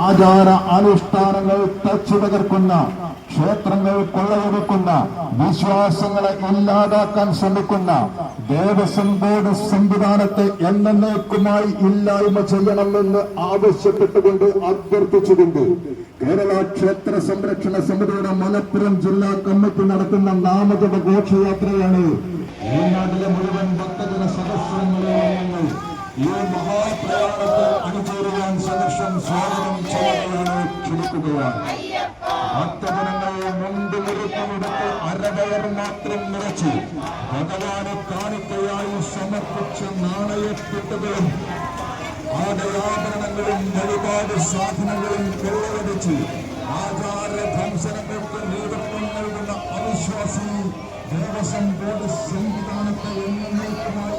ആചാര അനുഷ്ഠാനങ്ങൾ തച്ചു തകർക്കുന്ന ക്ഷേത്രങ്ങൾ കൊള്ളയൊടുക്കുന്ന വിശ്വാസങ്ങളെ ഇല്ലാതാക്കാൻ ശ്രമിക്കുന്ന ദേവസ്വം ബോർഡ് സംവിധാനത്തെ എന്നേക്കുമായി ഇല്ലായ്മ ചെയ്യണമെന്ന് ആവശ്യപ്പെട്ടുകൊണ്ട് അഭ്യർത്ഥിച്ചുകൊണ്ട് കേരള ക്ഷേത്ര സംരക്ഷണ സമിതിയുടെ മലപ്പുറം ജില്ലാ കമ്മിറ്റി നടത്തുന്ന നാമജപ ഘോഷയാത്രയാണ് ഈ മുഴുവൻ ഭക്തജന സദസ്യങ്ങളെയും ഈ മഹാപ്രയാണത്തെ അണിചേരുവാൻ സദസ്യം സ്വാഗതം ക്ഷണിക്കുകയാണ് ഭക്തജനങ്ങൾ മുണ്ട് മുറുക്കിയെടുത്ത് അരകയർ മാത്രം നിറച്ച്. ഭഗവാനെ കാണിക്കയായി സമർപ്പിച്ച നാണയക്കെട്ടുകളും ആടയാഭരണങ്ങളും വഴിപാട് സാധനങ്ങളും കൊള്ളയടിച്ച് ആചാര ധംസനങ്ങൾക്ക് നേതൃത്വം നൽകുന്ന അവിശ്വാസി ദേവസ്വം ബോർഡ് സംവിധാനത്തെ എന്നേക്കുമായി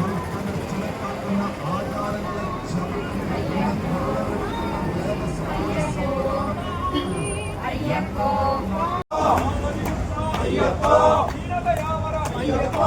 വിനതയാവര അയ്യപ്പ.